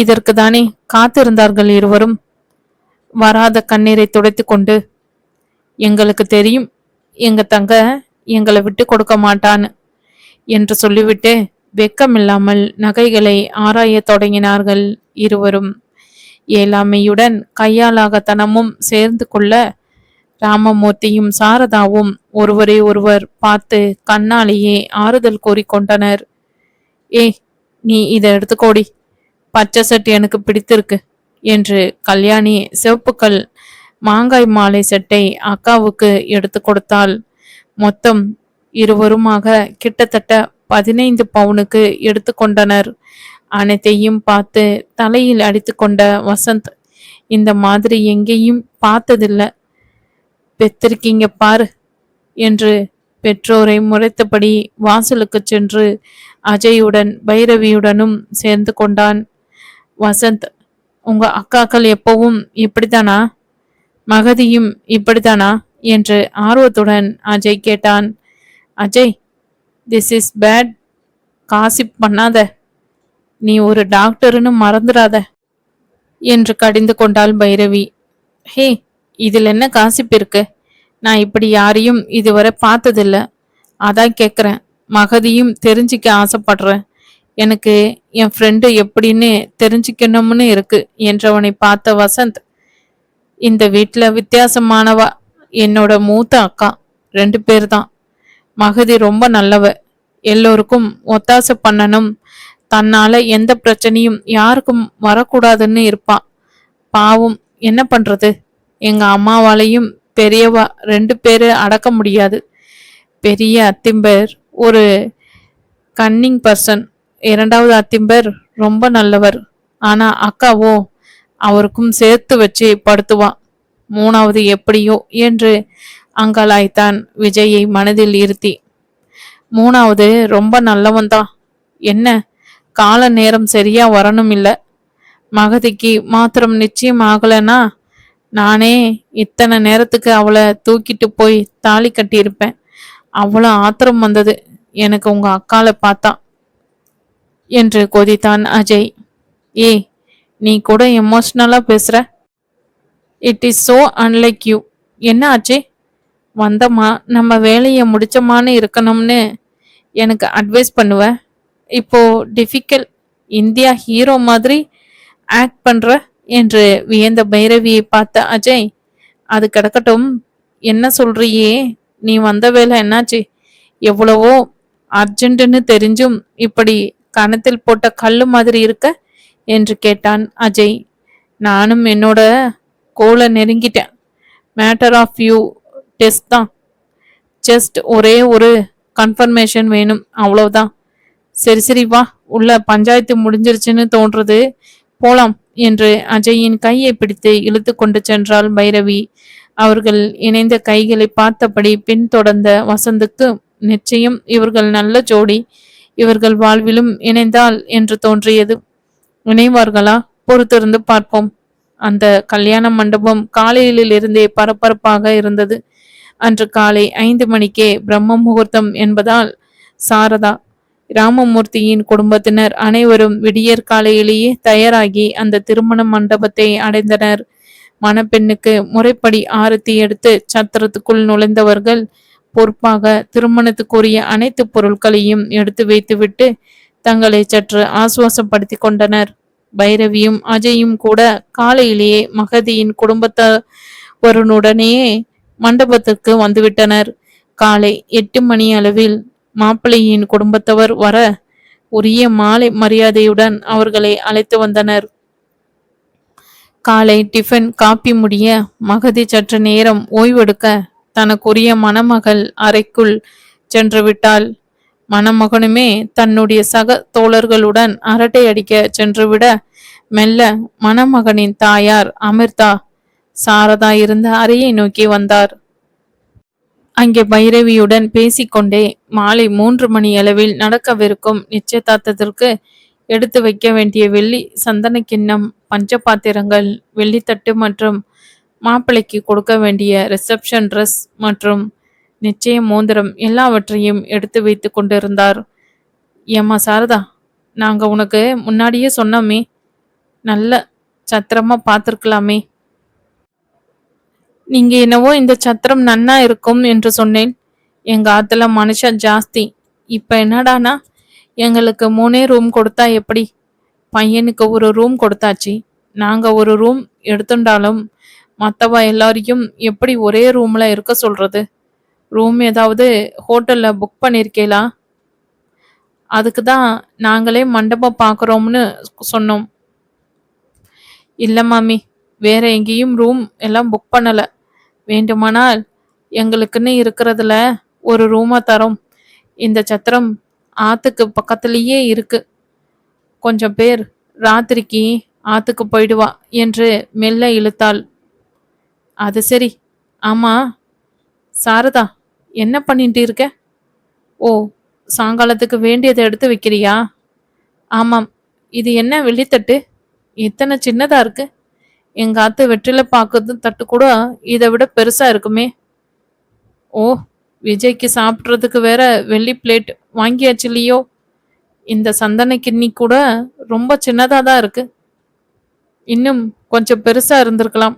இதற்கு தானே காத்திருந்தார்கள் இருவரும். வராத கண்ணீரை துடைத்து கொண்டு எங்களுக்கு தெரியும் எங்க தங்க எங்களை விட்டு கொடுக்க மாட்டான்னு என்று சொல்லிவிட்டு வெக்கமில்லாமல் நகைகளை ஆராயத் தொடங்கினார்கள் இருவரும். ஏழாமையுடன் கையாலாகத்தனமும் சேர்ந்து கொள்ள ராமமூர்த்தியும் சாரதாவும் ஒருவரை ஒருவர் பார்த்து கண்ணாலேயே ஆறுதல் கூறிக்கொண்டனர். ஏய் நீ இதை எடுத்துக்கோடி. பச்சை சட்டு எனக்கு பிடித்திருக்கு என்று கல்யாணி சிவப்புக்கல் மாங்காய் மாலை செட்டை அக்காவுக்கு எடுத்து கொடுத்தாள். மொத்தம் இருவருமாக கிட்டத்தட்ட பதினைந்து பவுனுக்கு எடுத்துக்கொண்டனர் அனைத்தையும் பார்த்து தலையில் அடித்துக்கொண்ட வசந்த் இந்த மாதிரி எங்கேயும் பார்த்ததில்ல. பெத்திருக்கீங்க பாரு என்று பெற்றோரை முறைத்தபடி வாசலுக்கு சென்று அஜயுடன் பைரவியுடனும் சேர்ந்து கொண்டான். வசந்த் உங்க அக்காக்கள் எப்பவும் இப்படித்தானா? மகதியும் இப்படித்தானா? என்று ஆர்வத்துடன் அஜய் கேட்டான். Ajay this is bad gossip பண்ணாத. நீ ஒரு டாக்டர்னு மறந்துடாத. என்று கடிந்து கொண்டாள் பைரவி. ஹே இதில் என்ன காசிப் இருக்கு? நான் இப்படி யாரையும் இதுவரை பார்த்ததில்ல. அதான் கேட்குறேன் மகதியும் தெரிஞ்சிக்க ஆசைப்படுறேன். எனக்கு என் ஃப்ரெண்டு எப்படின்னு தெரிஞ்சுக்கணும்னு இருக்கு என்றவனை பார்த்த வசந்த் இந்த வீட்டில் வித்தியாசமானவா? என்னோட மூத்த அக்கா ரெண்டு பேர் தான் மகதி ரொம்ப நல்லவ. எல்லோருக்கும் ஒத்தாசை பண்ணணும். தன்னால எந்த பிரச்சனையும் யாருக்கும் வரக்கூடாதுன்னு இருப்பா. பாவம் என்ன பண்றது? எங்க அம்மாவாலையும் பெரியவா ரெண்டு பேர் அடக்க முடியாது. பெரிய அத்திம்பேர் ஒரு கன்னிங் பர்சன் இரண்டாவது அத்திம்பர் ரொம்ப நல்லவர். ஆனா அக்காவோ அவருக்கும் சேர்த்து வச்சு படுத்துவான் மூணாவது எப்படியோ என்று அங்கலாய்த்தான் விஜயை மனதில் இருத்தி. மூணாவது ரொம்ப நல்லவன்தான் என்ன? கால நேரம் சரியா வரணும் இல்ல. மகதிக்கு மாத்திரம் நிச்சயம் ஆகலைன்னா நானே இத்தனை நேரத்துக்கு அவளை தூக்கிட்டு போய் தாலி கட்டியிருப்பேன். அவ்வளோ ஆத்திரம் வந்தது. எனக்கு உங்கள் அக்காவை பார்த்தா. என்று கொதித்தான் அஜய். ஏய் நீ கூட எமோஷ்னலாக பேசுகிற it is so unlike you என்ன அஜய்? வந்தம்மா நம்ம வேலையை முடிச்சோமான்னு இருக்கணும்னு எனக்கு அட்வைஸ் பண்ணுவேன் இப்போ டிஃபிகல் இந்தியா ஹீரோ மாதிரி ஆக்ட் பண்ணுற என்று வியந்த பைரவியை பார்த்த அஜய். அது கிடக்கட்டும். என்ன சொல்றியே? நீ வந்த வேலை என்னாச்சு? எவ்வளவோ அர்ஜென்ட்டுன்னு தெரிஞ்சும் இப்படி கணத்தில் போட்ட கல்லு மாதிரி இருக்க? என்று கேட்டான் அஜய். நானும் என்னோட கோலை நெருங்கிட்டேன். மேட்டர் ஆஃப் யூ டெஸ்ட் தான். ஜஸ்ட் ஒரே ஒரு கன்ஃபர்மேஷன் வேணும் அவ்வளவுதான். சரி சரி வா. உள்ள பஞ்சாயத்து முடிஞ்சிருச்சுன்னு தோன்றது போலாம் என்று அஜயின் கையை பிடித்து இழுத்து கொண்டு சென்றாள் பைரவி. அவர்கள் இணைந்த கைகளை பார்த்தபடி பின்தொடர்ந்த வசந்துக்கு நிச்சயம் இவர்கள் நல்ல ஜோடி. இவர்கள் வாழ்விலும் இணைந்தால் என்று தோன்றியது. இணைவார்களா? பொறுத்திருந்து பார்ப்போம். அந்த கல்யாண மண்டபம் காலையிலிருந்தே பரபரப்பாக இருந்தது. அன்று காலை ஐந்து மணிக்கே பிரம்ம முகூர்த்தம் என்பதால் சாரதா ராமமூர்த்தியின் குடும்பத்தினர் அனைவரும் விடியற் காலையிலேயே தயாராகி அந்த திருமண மண்டபத்தை அடைந்தனர். மணப்பெண்ணுக்கு முறைப்படி ஆரத்தி எடுத்து சத்திரத்துக்குள் நுழைந்தவர்கள் பொறுப்பாக திருமணத்துக்குரிய அனைத்து பொருட்களையும் எடுத்து வைத்துவிட்டு தங்களை சற்று ஆசுவாசப்படுத்தி கொண்டனர். பைரவியும் அஜயும் கூட காலையிலேயே மகதியின் குடும்பத்தவருடனேயே மண்டபத்துக்கு வந்துவிட்டனர். காலை எட்டு மணி அளவில் மாப்பிள்ளையின் குடும்பத்தவர் வர உரிய மாலை மரியாதையுடன் அவர்களை அழைத்து வந்தனர். காலை டிஃபன் காப்பி முடிய மகதி சற்று நேரம் ஓய்வெடுக்க தனக்குரிய மணமகள் அறைக்குள் சென்று விட்டாள் மணமகனுமே தன்னுடைய சக தோழர்களுடன் அரட்டை அடிக்க சென்றுவிட மெல்ல மணமகனின் தாயார் அமிர்தா சாரதா இருந்த அறையை நோக்கி வந்தார். அங்கே பைரவியுடன் பேசிக்கொண்டே மாலை மூன்று மணி அளவில் நடக்கவிருக்கும் நிச்சயதார்த்தத்திற்கு எடுத்து வைக்க வேண்டிய வெள்ளி சந்தன கிண்ணம் பஞ்ச பாத்திரங்கள் வெள்ளித்தட்டு மற்றும் மாப்பிள்ளைக்கு கொடுக்க வேண்டிய ரிசப்ஷன் ட்ரெஸ் மற்றும் நிச்சய மோந்திரம் எல்லாவற்றையும் எடுத்து வைத்து கொண்டிருந்தார். ஏம்மா சாரதா நாங்க உனக்கு முன்னாடியே சொன்னோமே நல்ல சத்திரமா பார்த்துருக்கலாமே. நீங்க என்னவோ இந்த சத்திரம் நன்னா இருக்கும் என்று சொன்னேன். எங்க ஆத்துல மனுஷன் ஜாஸ்தி. இப்ப என்னடானா எங்களுக்கு மூணே ரூம் கொடுத்தா எப்படி? பையனுக்கு ஒரு ரூம் கொடுத்தாச்சு. நாங்க ஒரு ரூம் எடுத்துட்டாலும் மற்றவ எல்லாரையும் எப்படி ஒரே ரூம்ல இருக்க சொல்றது? ரூம் ஏதாவது ஹோட்டல்ல புக் பண்ணியிருக்கேளா அதுக்கு தான் நாங்களே மண்டபம் பார்க்குறோம்னு சொன்னோம். இல்லை மாமி வேற எங்கேயும் ரூம் எல்லாம் புக் பண்ணலை. வேண்டுமானால் எங்களுக்குன்னு இருக்கிறதுல ஒரு ரூமை தரோம். இந்த சத்திரம் ஆத்துக்கு பக்கத்துலேயே இருக்கு. கொஞ்சம் பேர் ராத்திரிக்கு ஆத்துக்கு போயிடுவா என்று மெல்ல இழுத்தாள். அது சரி. ஆமா. சாரதா என்ன பண்ணிட்டு இருக்க? ஓ சாயங்காலத்துக்கு வேண்டியதை எடுத்து வைக்கிறியா? ஆமாம். இது என்ன வெள்ளித்தட்டு? இத்தனை சின்னதா இருக்கு. எங்க ஆத்து வெற்றில பாக்குறது தட்டு கூட இதை விட பெருசா இருக்குமே. ஓ விஜய்க்கு சாப்பிட்றதுக்கு வேற வெள்ளி பிளேட் வாங்கியாச்சு இல்லையோ? இந்த சந்தன கிண்ணி கூட ரொம்ப சின்னதாக தான் இருக்கு. இன்னும் கொஞ்சம் பெருசா இருந்திருக்கலாம்.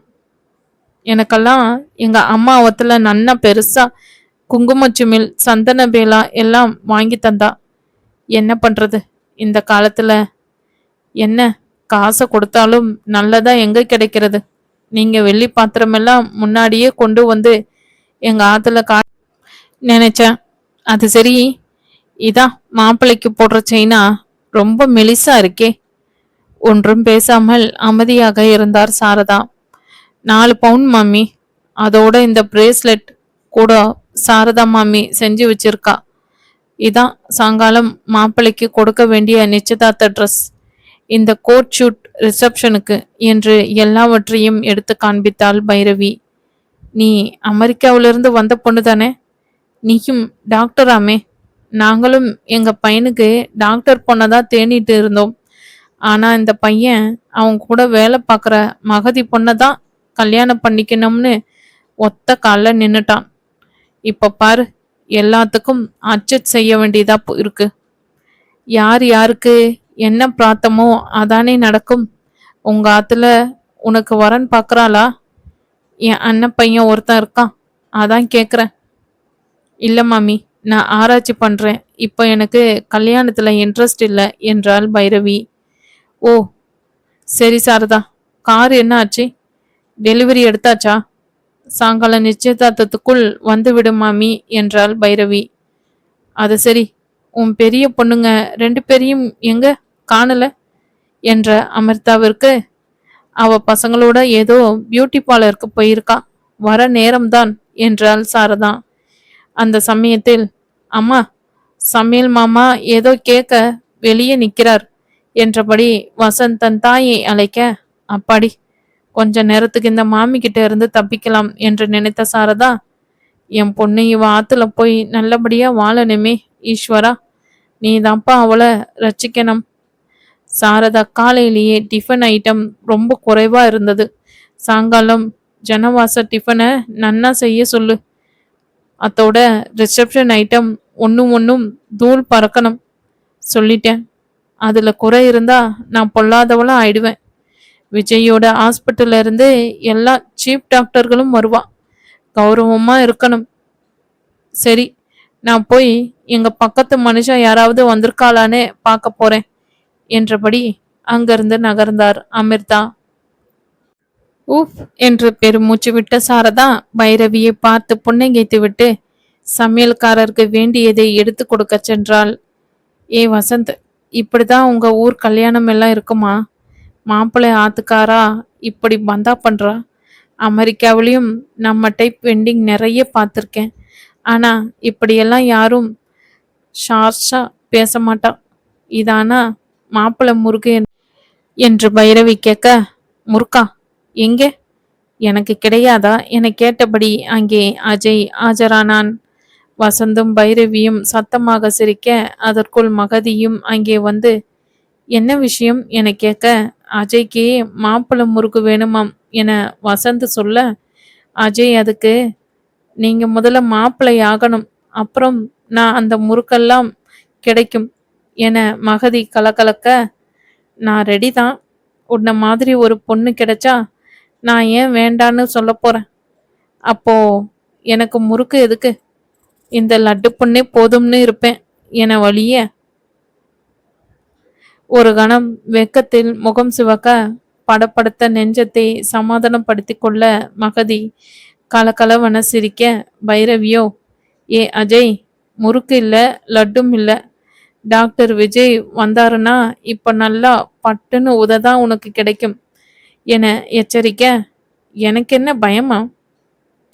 எனக்கெல்லாம் எங்க அம்மா அவத்துல நன்னா பெருசா குங்குமச்சுமில் சந்தன பேலா எல்லாம் வாங்கி தந்தா. என்ன பண்றது? இந்த காலத்துல என்ன காசை கொடுத்தாலும் நல்லதா எங்க கிடைக்கிறது? நீங்க வெள்ளி பாத்திரமெல்லாம் முன்னாடியே கொண்டு வந்து எங்க ஆத்துல கா நினைச்சேன். அது சரி இதான் மாப்பிள்ளைக்கு போடுற செயினா ரொம்ப மெலிசா இருக்கே. ஒன்றும் பேசாமல் அமைதியாக இருந்தார் சாரதா. நாலு பவுன் மாமி. அதோட இந்த பிரேஸ்லெட் கூட சாரதா மாமி செஞ்சு வச்சிருக்கா. இதான் சாயங்காலம் மாப்பிள்ளைக்கு கொடுக்க வேண்டிய நிச்சயதார்த்த ட்ரெஸ் இந்த கோட் ஷூட் ரிசப்ஷனுக்கு என்று எல்லாவற்றையும் எடுத்து காண்பித்தாள் பைரவி. நீ அமெரிக்காவிலிருந்து வந்த பொண்ணு தானே? நீயும் டாக்டராமே. நாங்களும் எங்கள் பையனுக்கு டாக்டர் பொண்ணை தான் தேடிட்டு இருந்தோம். ஆனால் இந்த பையன் அவன் கூட வேலை பார்க்குற மகதி பொண்ணை தான் கல்யாணம் பண்ணிக்கணும்னு ஒத்த காலில் நின்னுட்டான். இப்போ பாரு எல்லாத்துக்கும் அச்சட் செய்ய வேண்டியதா இருக்கு. யார் யாருக்கு என்ன பிரார்த்தமோ அதானே நடக்கும். உங்க ஆத்துல உனக்கு வரன் பார்க்குறாளா என் அண்ணன் பையன் ஒருத்தன் இருக்கான். அதான் கேட்குறேன் இல்லை மாமி நான் ஆராய்ச்சி பண்ணுறேன் இப்போ எனக்கு கல்யாணத்தில் இன்ட்ரெஸ்ட் இல்லை என்றாள் பைரவி. ஓ சரி சாரதா கார் என்ன ஆச்சு? டெலிவரி எடுத்தாச்சா? சாயங்கால நிச்சயதார்த்தத்துக்குள் வந்து மாமி என்றாள் பைரவி. அது சரி உன் பெரிய பொண்ணுங்க ரெண்டு பேரையும் எங்க காணல? என்ற அமிர்தாவிற்கு அவ பசங்களோட ஏதோ பியூட்டி பார்லருக்கு போயிருக்கா. வர நேரம்தான் என்றாள் சாரதா. அந்த சமயத்தில் அம்மா சமையல் மாமா ஏதோ கேட்க வெளியே நிற்கிறார் என்றபடி வசந்த் தன் தாயை அழைக்க அப்பாடி கொஞ்ச நேரத்துக்கு இந்த மாமி கிட்ட இருந்து தப்பிக்கலாம் என்று நினைத்த சாரதா என் பொண்ணு இவ ஆத்துல போய் நல்லபடியா வாழணுமே ஈஸ்வரா. நீ தான்ப்பா அவளை ரச்சிக்கணும் சாரதா காலையிலேயே டிஃபன் ஐட்டம் ரொம்ப குறைவா இருந்தது. சாயங்காலம் ஜனவாச டிஃபனை நன்னா செய்ய சொல்லு. அத்தோட ரிசப்ஷன் ஐட்டம் ஒன்றும் ஒன்றும் தூள் பறக்கணும் சொல்லிட்டேன். அதில் குறை இருந்தா நான் பொல்லாதவளாக ஆயிடுவேன். விஜயோட ஹாஸ்பிட்டல்ல இருந்து எல்லா சீஃப் டாக்டர்களும் வருவா கௌரவமா இருக்கணும். சரி நான் போய் எங்க பக்கத்து மனுஷன் யாராவது வந்திருக்காளான்னு பார்க்க போறேன் என்றபடி அங்கிருந்து நகர்ந்தார் அமிர்தா. ஊஃப் என்று பெருமூச்சு விட்ட சாரதா பைரவியை பார்த்து புன்னகைத்து விட்டு சமையல்காரருக்கு வேண்டியதை எடுத்து கொடுக்க சென்றாள். ஏ வசந்த் இப்படிதான் உங்க ஊர் கல்யாணம் எல்லாம் இருக்குமா? மாப்பிள்ளை ஆத்துக்காரா? இப்படி பந்தா பண்ணுறா அமெரிக்காவிலையும் நம்ம டைப் வெண்டிங் நிறைய பார்த்துருக்கேன். ஆனால் இப்படியெல்லாம் யாரும் ஷார்ஷா பேச மாட்டா. இதானா மாப்பிள்ளை முருகு என்று பைரவி கேட்க முருகா எங்கே? எனக்கு கிடையாதா? என கேட்டபடி அங்கே அஜய் ஆஜரானான். வசந்தும் பைரவியும் சத்தமாக சிரிக்க அதற்குள் மகதியும் அங்கே வந்து என்ன விஷயம்? என கேட்க அஜய்க்கு மாப்பிள்ளை முறுக்கு வேணுமாம் என வசந்த் சொல்ல அஜய் அதுக்கு நீங்க முதல்ல மாப்பிள்ளை ஆகணும். அப்புறம் நான் அந்த முறுக்கெல்லாம் கிடைக்கும் என மகதி கலகலக்க நான் ரெடி தான். உன்ன மாதிரி ஒரு பொண்ணு கிடைச்சா நான் ஏன் வேண்டான்னு சொல்ல போறேன்? அப்போ எனக்கு முறுக்கு எதுக்கு? இந்த லட்டு பொண்ணே போதும்னு இருப்பேன் என வழிய ஒரு கணம் வெக்கத்தில் முகம் சிவக்க படப்படுத்த நெஞ்சத்தை சமாதானப்படுத்தி கொள்ள மகதி கலகலவன சிரிக்க பைரவியோ ஏ அஜய் முறுக்கு இல்லை லட்டும் இல்லை டாக்டர் விஜய் வந்தாருன்னா இப்போ நல்லா பட்டுன்னு உததான் உனக்கு கிடைக்கும் என எச்சரிக்க எனக்கு என்ன பயமா?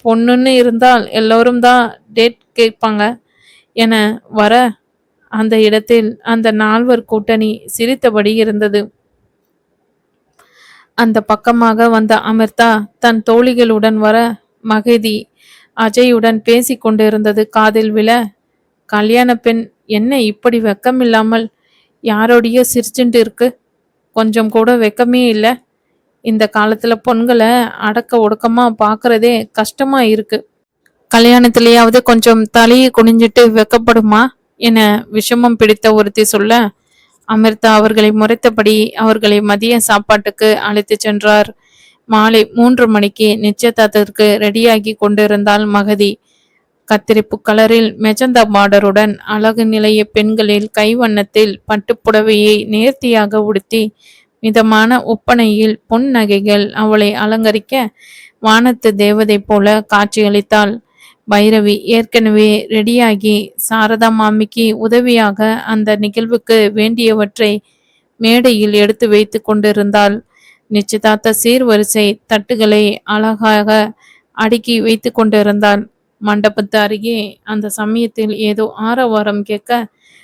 பொண்ணுன்னு இருந்தால் எல்லோரும் தான் டேட் கேட்பாங்க என வர அந்த இடத்தில் அந்த நால்வர் கூட்டணி சிரித்தபடி இருந்தது. அந்த பக்கமாக வந்த அமிர்தா தன் தோழிகளுடன் வர மகிதி அஜயுடன் பேசி கொண்டிருந்தது காதில் விழ கல்யாண பெண் என்ன இப்படி வெக்கமில்லாமல் யாரோடையோ சிரிச்சுட்டு இருக்கு? கொஞ்சம் கூட வெக்கமே இல்லை. இந்த காலத்துல பொண்களை அடக்க ஒடுக்கமா பாக்குறதே கஷ்டமா இருக்கு. கல்யாணத்திலேயாவது கொஞ்சம் தலையை குனிஞ்சிட்டு வெக்கப்படுமா? என விஷமம் பிடித்த ஒருத்தி சொல்ல அமிர்தா அவர்களை முறைத்தபடி அவர்களை மதிய சாப்பாட்டுக்கு அழைத்து சென்றார். மாலை மூன்று மணிக்கு நிச்சயதார்த்தத்திற்கு ரெடியாகி கொண்டிருந்தாள் மகதி. கத்திரிப்பு கலரில் மெஜந்தா பார்டருடன் அழகு நிலைய பெண்களில் கைவண்ணத்தில் பட்டுப்புடவையை நேர்த்தியாக உடுத்தி மிதமான ஒப்பனையில் பொன் நகைகள் அவளை அலங்கரிக்க வானத்து தேவதை போல காட்சியளித்தாள். பைரவி ஏற்கனவே ரெடியாகி சாரதா மாமிக்கு உதவியாக அந்த நிகழ்வுக்கு வேண்டியவற்றை மேடையில் எடுத்து வைத்து கொண்டிருந்தாள். நிச்சயதார்த்த சீர்வரிசை தட்டுகளை அழகாக அடுக்கி வைத்து கொண்டிருந்தாள். மண்டபத்து அருகே அந்த சமயத்தில் ஏதோ ஆரவாரம் கேட்க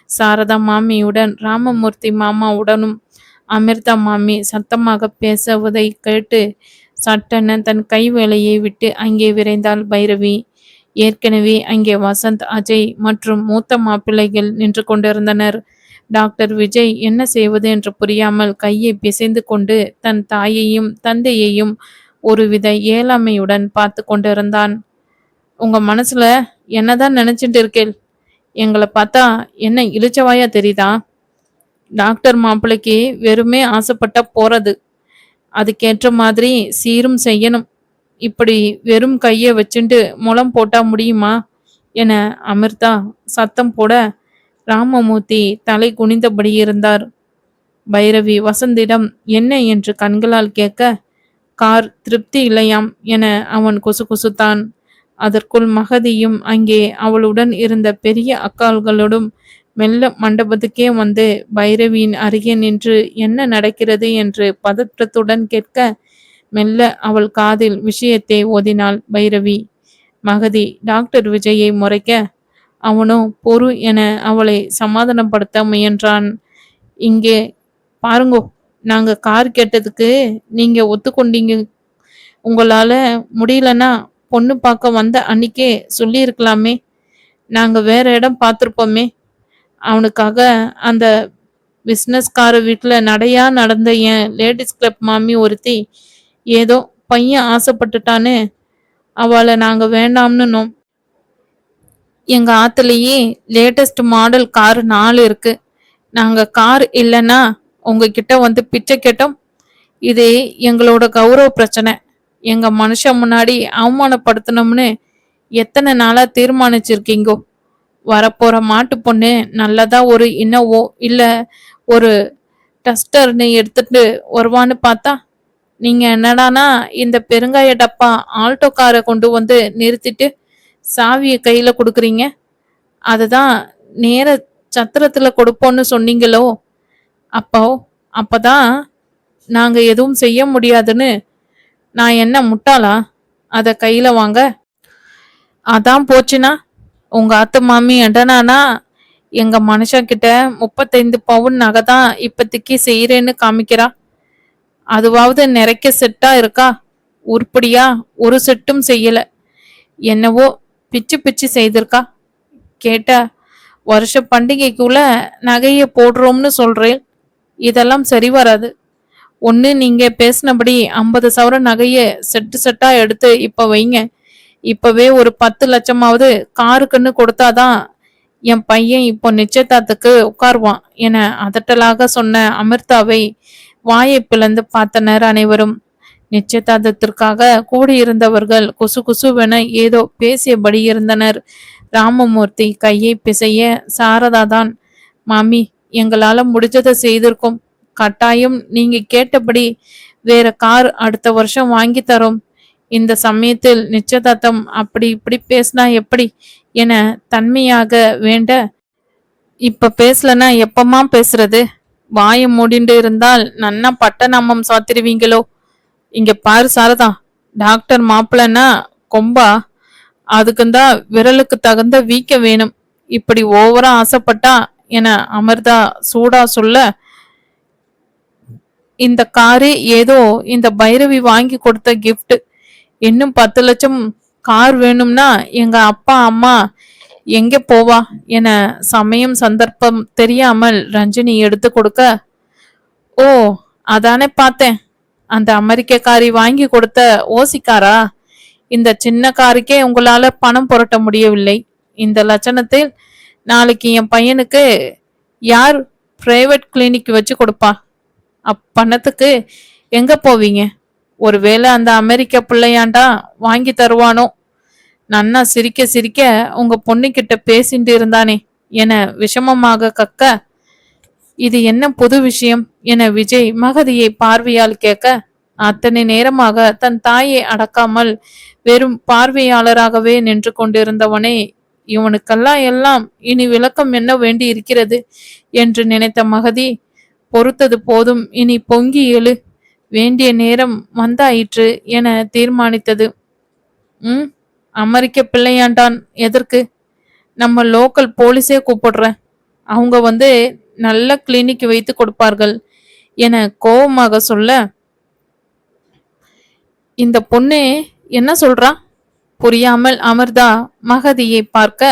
சாரதா மாமியுடன் ராமமூர்த்தி மாமாவுடனும் அமிர்தா மாமி சத்தமாக பேசுவதை கேட்டு சட்டென தன் கை வேலையை விட்டு அங்கே விரைந்தாள் பைரவி. ஏற்கனவே அங்கே வசந்த் அஜய் மற்றும் மூத்த மாப்பிள்ளைகள் நின்று கொண்டிருந்தனர். டாக்டர் விஜய் என்ன செய்வது என்று புரியாமல் கையை பிசைந்து கொண்டு தன் தாயையும் தந்தையையும் ஒருவித ஏழாமையுடன் பார்த்து கொண்டிருந்தான். உங்க மனசுல என்னதான் நினைச்சிட்டு இருக்கேள்? எங்களை பார்த்தா என்ன இழிச்சவாயா தெரியுதா? டாக்டர் மாப்பிள்ளைக்கு வெறுமே ஆசைப்பட்டா போறது. அதுக்கேற்ற மாதிரி சீரும் செய்யணும். இப்படி வெறும் கையை வச்சுட்டு முளம் போட்டா முடியுமா? என அமிர்தா சத்தம் போட ராமமூர்த்தி தலை குனிந்தபடி இருந்தார். பைரவி வசந்திடம் என்ன என்று கண்களால் கேட்க கார் திருப்தி இல்லையாம் என அவன் கொசு கொசுத்தான் அதற்குள் மகதியும் அங்கே அவளுடன் இருந்த பெரிய அக்கால்களோடும் மெல்ல மண்டபத்துக்கே வந்து பைரவியின் அருகே நின்று என்ன நடக்கிறது? என்று பதற்றத்துடன் கேட்க மெல்ல அவள் காதில் விஷயத்தை ஓதினாள் பைரவி. மகதி டாக்டர் விஜயை முறைக்க அவனோ பொறு என அவளை சமாதானப்படுத்த முயன்றான். இங்கே பாருங்கோ நாங்க கார் கேட்டதுக்கு நீங்க ஒத்துக்கொண்டீங்க. உங்களால முடியலன்னா பொண்ணு பார்க்க வந்த அன்னைக்கே சொல்லியிருக்கலாமே. நாங்க வேற இடம் பார்த்துருப்போமே. அவனுக்காக அந்த பிஸ்னஸ்கார வீட்டில் நடையா நடந்த என் லேடிஸ் கிளப் மாமி ஒருத்தி ஏதோ பையன் ஆசைப்பட்டுட்டான்னு அவளை நாங்க வேண்டாம்னுனோம். எங்க ஆத்துலயே லேட்டஸ்ட் மாடல் கார் நாலு இருக்கு. நாங்க கார் இல்லைன்னா உங்ககிட்ட வந்து பிச்சை கேட்டோம். இது எங்களோட கௌரவ பிரச்சனை. எங்க மனுஷன் முன்னாடி அவமானப்படுத்தணும்னு எத்தனை நாளா தீர்மானிச்சிருக்கீங்கோ? வரப்போற மாட்டு பொண்ணு நல்லதா ஒரு இன்னவோ இல்ல ஒரு டஸ்டர்னு எடுத்துட்டு வருவான்னு பார்த்தா நீங்க என்னடானா இந்த பெருங்காய டப்பா ஆல்டோ காரை கொண்டு வந்து நிறுத்திட்டு சாவியை கையில கொடுக்குறீங்க? அதுதான் நேர சத்திரத்துல கொடுப்போம்னு சொன்னீங்களோ? அப்போ அப்பதான் நாங்க எதுவும் செய்ய முடியாதுன்னு நான் என்ன முட்டாளா? அத கையில வாங்க. அதான் போச்சுன்னா உங்க அத்தை மாமி எடனானா எங்க மனுஷங்கிட்ட முப்பத்தைந்து பவுன் நகை தான் இப்பத்திக்கு செய்யறேன்னு காமிக்கிறா. அதுவாவது நிறைக்க செட்டா இருக்கா? உருப்படியா? ஒரு செட்டும் செய்யல. என்னவோ பிச்சு பிச்சு செய்திருக்கா? கேட்ட வருஷ பண்டிகைக்குள்ள நகையை போடுறோம்னு சொல்றேன். இதெல்லாம் சரி வராது. ஒன்று நீங்க பேசினபடி ஐம்பது சவர நகையை செட்டு செட்டா எடுத்து இப்ப வைங்க. இப்பவே ஒரு பத்து லட்சமாவது காருக்குன்னு கொடுத்தாதான் என் பையன் இப்போ நிச்சயதார்த்துக்கு உட்காருவான் என அதட்டலாக சொன்ன அமிர்தாவை வாயை பிளந்து பார்த்தனர் அனைவரும் நிச்சயதார்த்தத்திற்காக கூடியிருந்தவர்கள் குசு குசுவென ஏதோ பேசியபடி இருந்தனர். ராமமூர்த்தி கையை பிசைய சாரதா தான் மாமி எங்களால முடிஞ்சதை செய்திருக்கோம். கட்டாயம் நீங்க கேட்டபடி வேற கார் அடுத்த வருஷம் வாங்கி தரோம். இந்த சமயத்தில் நிச்சயதார்த்தம் அப்படி இப்படி பேசினா எப்படி? என தன்மையாக வேண்ட இப்ப பேசலன்னா எப்பமா பேசுறது? வாய மூடிண்டு இருந்தால் நன்னா பட்டநாமம் சாத்திருவீங்களோ? இங்க பாரு சாரதா டாக்டர் மாப்பிள்ளன்னா கொம்பா அதுக்குந்தான் விரலுக்கு தகுந்த வீக்க வேணும். இப்படி ஓவரா ஆசைப்பட்டா என அமிர்தா சூடா சொல்ல இந்த காரே ஏதோ இந்த பைரவி வாங்கி கொடுத்த கிஃப்ட் இன்னும் பத்து லட்சம் கார் வேணும்னா எங்க அப்பா அம்மா எங்க போவா என சமயம் சந்தர்ப்பம் தெரியாமல் ரஞ்சினி எடுத்து கொடுக்க ஓ அதானே பார்த்தேன். அந்த அமெரிக்கக்காரி வாங்கி கொடுத்த ஓசிக்காரா? இந்த சின்ன காருக்கே உங்களால பணம் புரட்ட முடியவில்லை. இந்த லட்சணத்தில் நாளைக்கு என் பையனுக்கு யார் பிரைவேட் கிளினிக் வச்சு கொடுப்பா? அப்பணத்துக்கு எங்க போவீங்க? ஒருவேளை அந்த அமெரிக்க பிள்ளையாண்டா வாங்கி தருவானோ? நன்னா சிரிக்க சிரிக்க உங்க பொண்ணுக்கிட்ட பேசிட்டு இருந்தானே என விஷமமாக கக்க இது என்ன புது விஷயம் என விஜய் மகதியை பார்வையால் கேட்க அத்தனை நேரமாக தன் தாயை அடக்காமல் வெறும் பார்வையாளராகவே நின்று கொண்டிருந்தவனே இவனுக்கெல்லாம் எல்லாம் இனி விளக்கம் என்ன வேண்டி இருக்கிறது என்று நினைத்த மகதி பொறுத்தது போதும் இனி பொங்கி எழு வேண்டிய நேரம் வந்தாயிற்று என தீர்மானித்தது. ம்? அமெரிக்க பிள்ளையாண்டான் எதற்கு? நம்ம லோக்கல் போலீஸே கூப்பிடுறேன். அவங்க வந்து நல்ல கிளினிக் வைத்து கொடுப்பார்கள் என கோபமாக சொல்ல இந்த பொண்ணு என்ன சொல்றா? புரியாமல் அமிர்தா மகதியை பார்க்க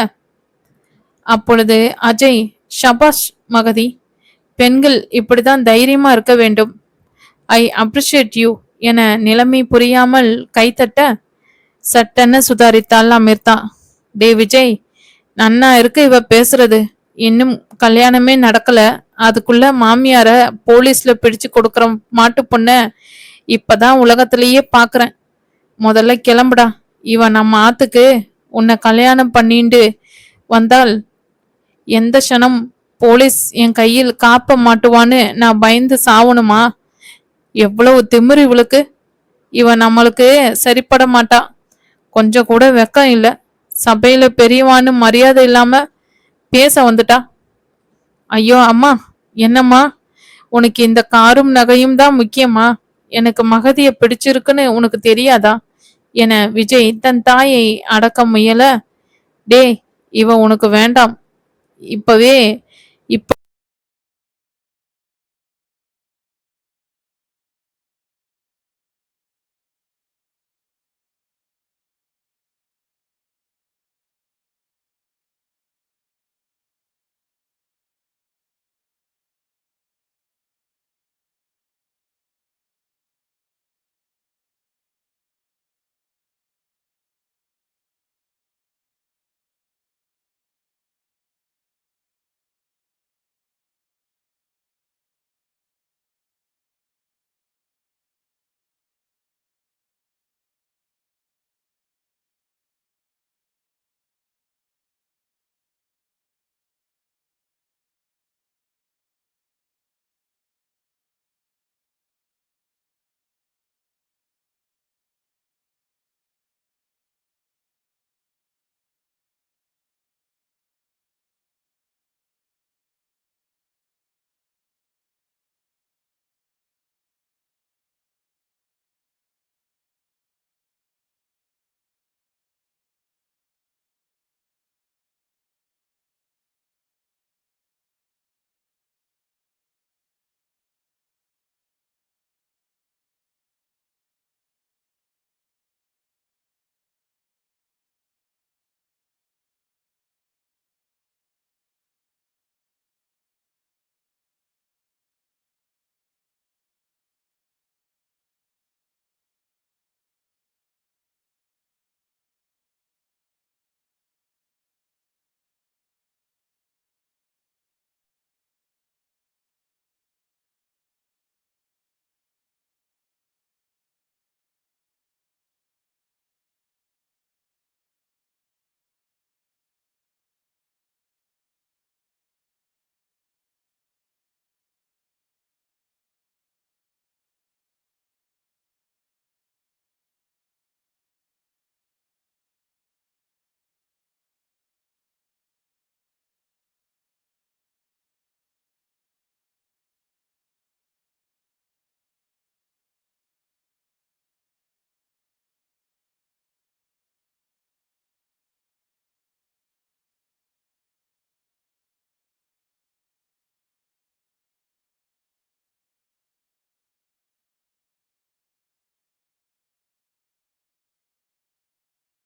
அப்பொழுது அஜய் ஷபாஷ் மகதி பெண்கள் இப்படிதான் தைரியமா இருக்க வேண்டும். ஐ அப்ரிஷியேட் யூ என நிலைமை புரியாமல் கைத்தட்ட சட்டன்னு சுதாரித்தாள் அமிர்தா. டே விஜய் நன்னா இருக்கு இவ பேசுறது? இன்னும் கல்யாணமே நடக்கல. அதுக்குள்ள மாமியார போலீஸ்ல பிடிச்சு கொடுக்கற மாட்டு பொண்ண இப்பதான் உலகத்திலேயே பாக்குறேன். முதல்ல கிளம்புடா. இவன் நம்ம ஆத்துக்கு உன்னை கல்யாணம் பண்ணிண்டு வந்தால் எந்த க்ஷணம் போலீஸ் என் கையில் காப்ப மாட்டுவான்னு நான் பயந்து சாவணுமா? எவ்வளவு திமிரு இவளுக்கு. இவன் நம்மளுக்கு சரிப்பட மாட்டா. கொஞ்சம் கூட வெக்கம் இல்லை. சபையில பெரியவான்னு மரியாதை இல்லாம பேச வந்துட்டா. ஐயோ அம்மா என்னம்மா? உனக்கு இந்த காரும் நகையும் தான் முக்கியமா? எனக்கு மகதிய பிடிச்சிருக்குன்னு உனக்கு தெரியாதா? என விஜய் தன் தாயை அடக்க முயல. டே இவ உனக்கு வேண்டாம். இப்பவே இப்ப